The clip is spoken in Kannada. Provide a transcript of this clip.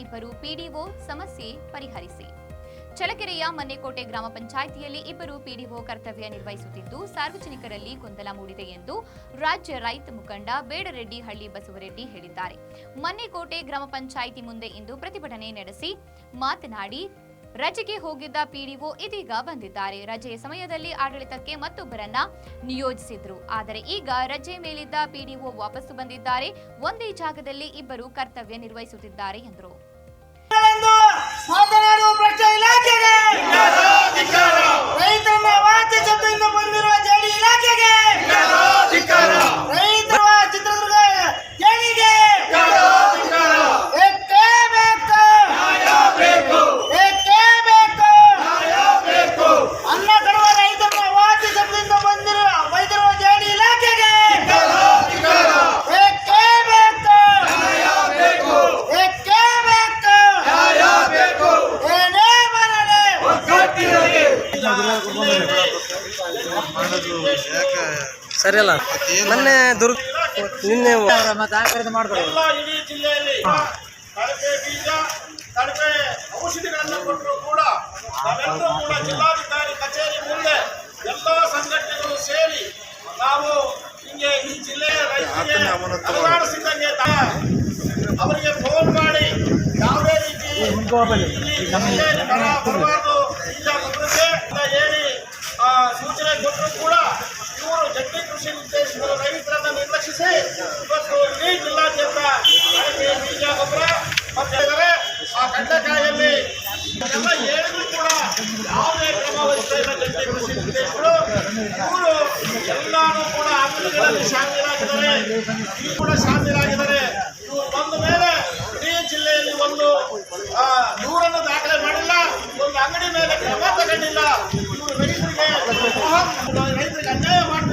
ಇಬ್ಬರು ಪಿಡಿಒ ಸಮಸ್ಯೆ ಪರಿಹರಿಸಿ. ಚಳಕೆರೆಯ ಮನ್ನೆಕೋಟೆ ಗ್ರಾಮ ಪಂಚಾಯಿತಿಯಲ್ಲಿ ಇಬ್ಬರು ಪಿಡಿಒ ಕರ್ತವ್ಯ ನಿರ್ವಹಿಸುತ್ತಿದ್ದು, ಸಾರ್ವಜನಿಕರಲ್ಲಿ ಗೊಂದಲ ಮೂಡಿದೆ ಎಂದು ರಾಜ್ಯ ರೈತ ಮುಖಂಡ ಬೇಡರೆಡ್ಡಿ ಹಳ್ಳಿ ಬಸವರೆಡ್ಡಿ ಹೇಳಿದ್ದಾರೆ. ಮನ್ನೆಕೋಟೆ ಗ್ರಾಮ ಪಂಚಾಯಿತಿ ಮುಂದೆ ಇಂದು ಪ್ರತಿಭಟನೆ ನಡೆಸಿ ಮಾತನಾಡಿ ರಜೆಗೆ ಹೋಗಿದ್ದ ಪಿಡಿಒ ಇದೀಗ ಬಂದಿದ್ದಾರೆ. ರಜೆಯ ಸಮಯದಲ್ಲಿ ಆಡಳಿತಕ್ಕೆ ಮತ್ತೊಬ್ಬರನ್ನ ನಿಯೋಜಿಸಿದ್ರು. ಆದರೆ ಈಗ ರಜೆ ಮೇಲಿದ್ದ ಪಿಡಿಒ ವಾಪಸ್ಸು ಬಂದಿದ್ದಾರೆ. ಒಂದೇ ಜಾಗದಲ್ಲಿ ಇಬ್ಬರು ಕರ್ತವ್ಯ ನಿರ್ವಹಿಸುತ್ತಿದ್ದಾರೆ ಎಂದರು. ಸರಿ ಅಲ್ಲ ಮೊನ್ನೆ ದುರ್ ನಿನ್ನೆ ಮತ್ತೆ ಆ ಜಿಲ್ಲೆಯಲ್ಲಿ ಕಳಪೆ ಬೀಜ ಕಳಪೆ ಔಷಧಿಗಳನ್ನು ಕೊಟ್ಟರು ಕೂಡ ನಾವೆಲ್ಲರೂ ಕೂಡ ಜಿಲ್ಲಾಧಿಕಾರಿ ಕಚೇರಿ ಮುಂದೆ ಎಲ್ಲ ಸಂಘಟನೆಗಳು ಸೇರಿ ನಾವು ಹಿಂಗೆ ಈ ಜಿಲ್ಲೆಯ ರೈತರಿಗೆ ಅಲುಗಾಡಿಸಿದಂಗೆ ತಾ- ಅವರಿಗೆ ಫೋನ್ ಮಾಡಿ ಯಾವುದೇ ರೀತಿ ಬರಬಾರ್ದು ಬೀಜ ಗೊಬ್ಬರಕ್ಕೆ ಅಂತ ಹೇಳಿ ಆ, ಕೊಟ್ಟರು ಕೂಡ ಇವರು ಜಂಟಿ ಕೃಷಿ ನಿರ್ದೇಶಕರು ರೈತರನ್ನ ನಿರ್ಲಕ್ಷಿಸಿ ಇವತ್ತು ಇಡೀ ಜಿಲ್ಲಾದ್ಯಂತ ಬೀಜ ಗೊಬ್ಬರ ಮತ್ತೆ ಆ ಕಡ್ಲೆಕಾಯಲ್ಲಿ ಎಲ್ಲ ಹೇಳಿದ್ರು ಕೂಡ ಯಾವುದೇ ಕ್ರಮ ವಹಿಸ್ತಾ ಇಲ್ಲ ಜಂಟಿ ಕೃಷಿ ನಿರ್ದೇಶಕರು ಇವರು ಎಲ್ಲರೂ ಕೂಡ ಅಂಗಡಿಗಳಲ್ಲಿ ಶಾಮೀಲಾಗಿದ್ದಾರೆ. ಇವರು ಕೂಡ ಶಾಮೀಲಾಗಿದ್ದಾರೆ. ಇವರು ಬಂದ ಮೇಲೆ